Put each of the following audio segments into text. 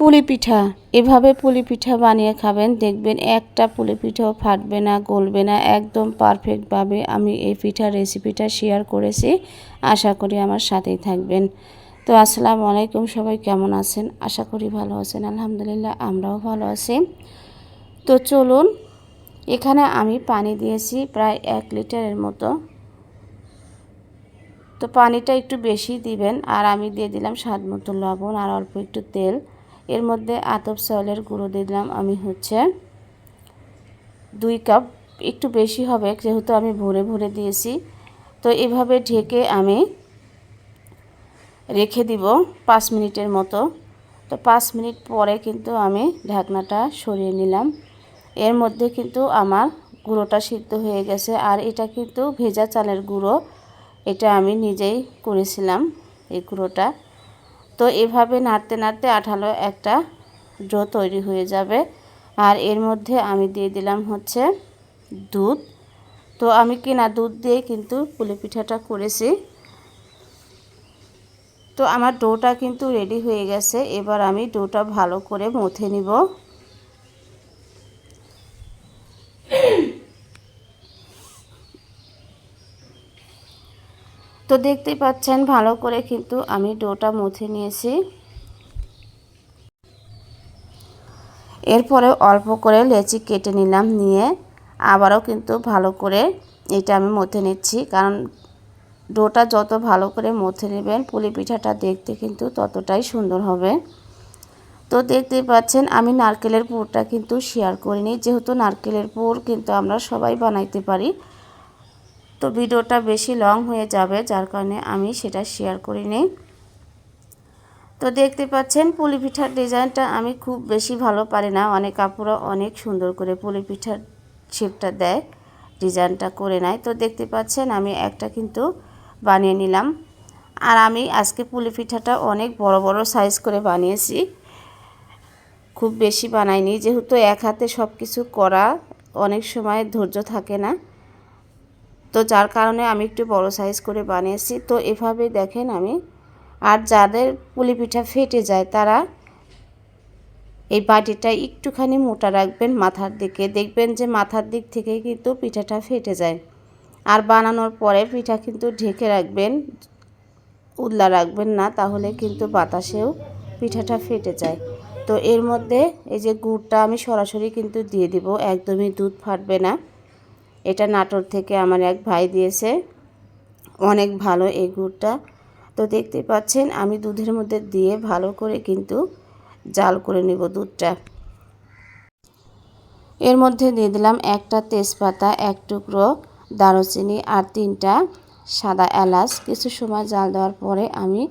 পুলি পিঠা এভাবে পুলি পিঠা বানিয়ে খাবেন, দেখবেন একটা পুলি পিঠাও ফাটবে না, গলবে না, একদম পারফেক্টভাবে আমি এই পিঠার রেসিপিটা শেয়ার করেছি। আশা করি আমার সাথেই থাকবেন। তো আসসালামু আলাইকুম, সবাই কেমন আছেন? আশা করি ভালো আছেন, আলহামদুলিল্লাহ আমরাও ভালো আছি। তো চলুন, এখানে আমি পানি দিয়েছি প্রায় এক লিটারের মতো। তো পানিটা একটু বেশি দিবেন, আর আমি দিয়ে দিলাম স্বাদ মতো লবণ আর অল্প একটু তেল। এর মধ্যে আতপ চাউলের গুঁড়ো দিলাম আমি হচ্ছে দুই কাপ। একটু বেশি হবে, যেহেতু আমি ভরে ভরে দিয়েছি। তো এভাবে ঢেকে আমি রেখে দিব পাঁচ মিনিটের মতো। তো পাঁচ মিনিট পরে কিন্তু আমি ঢাকনাটা সরিয়ে নিলাম। এর মধ্যে কিন্তু আমার গুঁড়োটা সিদ্ধ হয়ে গেছে। আর এটা কিন্তু ভেজা চালের গুঁড়ো, এটা আমি নিজেই করেছিলাম এই গুঁড়োটা। তো এভাবে নাড়তে নাড়তে আঠালো একটা ড্রো তৈরি হয়ে যাবে। আর এর মধ্যে আমি দিয়ে দিলাম হচ্ছে দুধ। তো আমি কিনা দুধ দিয়ে কিন্তু পুলি পিঠাটা করেছি। তো আমার ডোটা কিন্তু রেডি হয়ে গেছে। এবার আমি ডোটা ভালো করে মথে নিব। তো দেখতেই পাচ্ছেন, ভালো করে কিন্তু আমি ডোটা মুছে নিয়েছি। এরপরে অল্প করে লেচি কেটে নিলাম নিয়ে, আবারও কিন্তু ভালো করে এটা আমি মথে নিচ্ছি, কারণ ডোটা যত ভালো করে মথে নেবেন, পুলি পিঠাটা দেখতে কিন্তু ততটাই সুন্দর হবে। তো দেখতেই পাচ্ছেন, আমি নারকেলের পুরটা কিন্তু শেয়ার করিনি, যেহেতু নারকেলের পুর কিন্তু আমরা সবাই বানাইতে পারি তো ভিডিওটা বেশি লং হয়ে যাবে, যার কারণে আমি সেটা শেয়ার করিনি। তো দেখতে পাচ্ছেন পুলি পিঠার ডিজাইনটা আমি খুব বেশি ভালো পারি না। অনেক কাপড়া অনেক সুন্দর করে পুলি পিঠার শেপটা দেয়, ডিজাইনটা করে নেয়। তো দেখতে পাচ্ছেন, আমি একটা কিন্তু বানিয়ে নিলাম। আর আমি আজকে পুলি পিঠাটা অনেক বড় বড় সাইজ করে বানিয়েছি। খুব বেশি বানাইনি, যেহেতু এক হাতে সব কিছু করা অনেক সময় ধৈর্য থাকে না। তো যার কারণে আমি একটু বড় সাইজ করে বানিয়েছি। তো এভাবে দেখেন আমি। আর যাদের পুলি পিঠা ফেটে যায়, তারা এই বাটিটা একটুখানি মোটা রাখবেন মাথার দিকে। দেখবেন যে মাথার দিক থেকে কিন্তু পিঠাটা ফেটে যায়। আর বানানোর পরে পিঠা কিন্তু ঢেকে রাখবেন উদলা রাখবেন না, তাহলে কিন্তু বাতাসেও পিঠাটা ফেটে যায়। তো এর মধ্যে এই যে গুড়টা আমি সরাসরি কিন্তু দিয়ে দিব, একদমই দুধ ফাটবে না। এটা নাটোর থেকে আমার এক ভাই দিয়েছে। অনেক ভালো এই গুড়টা। তো দেখতে পাচ্ছেন, আমি দুধের মধ্যে দিয়ে ভালো করে কিন্তু জাল করে নেব দুধটা। এর মধ্যে দিয়ে দিলাম একটা তেজপাতা, এক টুকরো দারুচিনি আর তিনটা সাদা এলাচ। কিছু সময় জাল দেওয়ার পরে আমি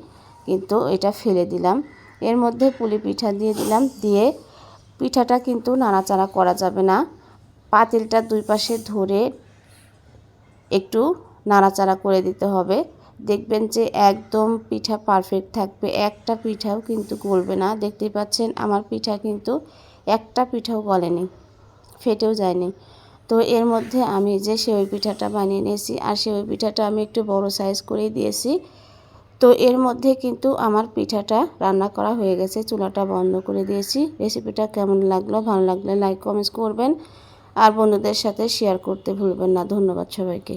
কিন্তু এটা ফেলে দিলাম। এর মধ্যে পুলি পিঠা দিয়ে দিলাম। দিয়ে পিঠাটা কিন্তু নাড়াচাড়া করা যাবে না। পাতিলটা দুই পাশে ধরে একটু নাড়াচাড়া করে দিতে হবে। দেখবেন যে একদম পিঠা পারফেক্ট থাকবে। একটা পিঠাও কিন্তু গলবে না। দেখতেই পাচ্ছেন আমার পিঠা কিন্তু একটা পিঠাও গলেনি, ফেটেও যায়নি। তো এর মধ্যে আমি যে সেওই পিঠাটা বানিয়ে নিয়েছি, আর সেওই পিঠাটা আমি একটু বড় সাইজ করেই দিয়েছি। তো এর মধ্যে কিন্তু আমার পিঠাটা রান্না করা হয়ে গেছে। চুলাটা বন্ধ করে দিয়েছি। রেসিপিটা কেমন লাগল, ভালো লাগলে লাইক কমেন্টস করবেন। আর বন্ধুদের সাথে শেয়ার করতে ভুলবেন না। ধন্যবাদ সবাইকে।